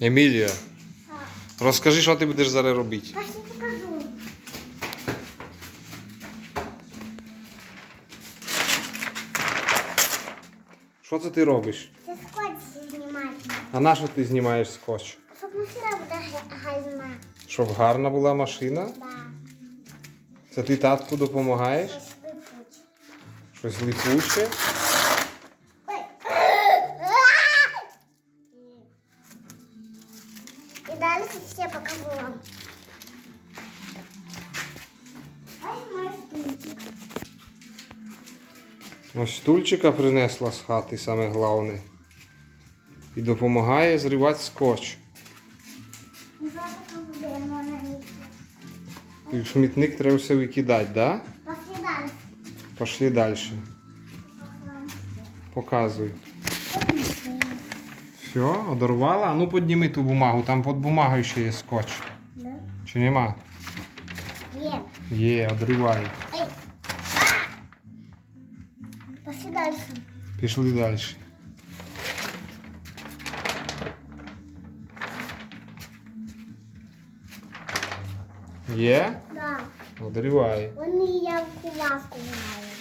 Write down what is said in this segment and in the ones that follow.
Емілія, розкажи, що ти будеш зараз робити. Пошли покажу. Що це ти робиш? Це скотч знімати. А на що ти знімаєш скотч? Щоб машина буде га- газна. Щоб гарна була машина? Да. Це ти татку допомагаєш? Щось випуть. Щось липуче? Далі ще покажу вам. Ось. Ось стульчика принесла з хати, саме головне. І допомагає зривати скотч. І місці. І в смітник треба все викидати, да? Пошли далі. Пошли далі. Показуй. Все, одорвала? А ну підніми ту бумагу, там під бумагою ще є скотч. Да. Чи нема? Є. Є, одривай. Ой. Пошли далі. Пішли далі. Є? Да. Одривай. Вони явку ласку мають.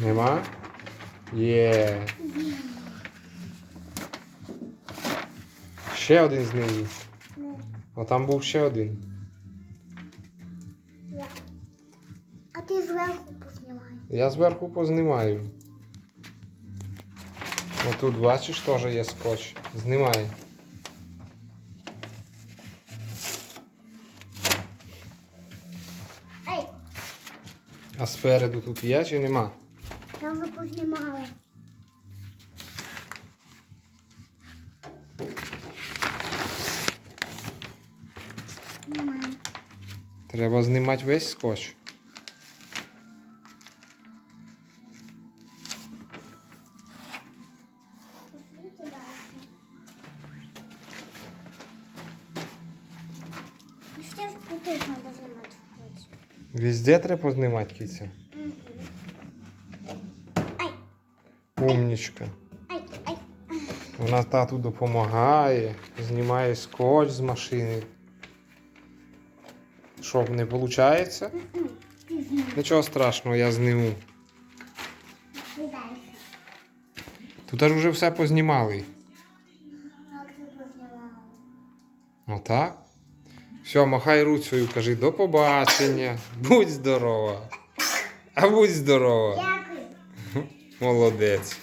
Нема? Є. Ще один. Не. А там був ще один. А ти зверху познімай. Я зверху познімаю. Отут бачиш теж є скотч. Знімай. А спереду тут є чи нема? Там ви познімали. Треба знімати весь скотч. Везде треба знімати киця. Умнічка. Вона тату допомагає, знімає скотч з машини. Що, не виходить? Нічого страшного, я зніму. Тут аж вже все познімали. Познімала? Отак. Все, махай руцею, кажи до побачення. Будь здорова. А будь здорова. Дякую. Молодець.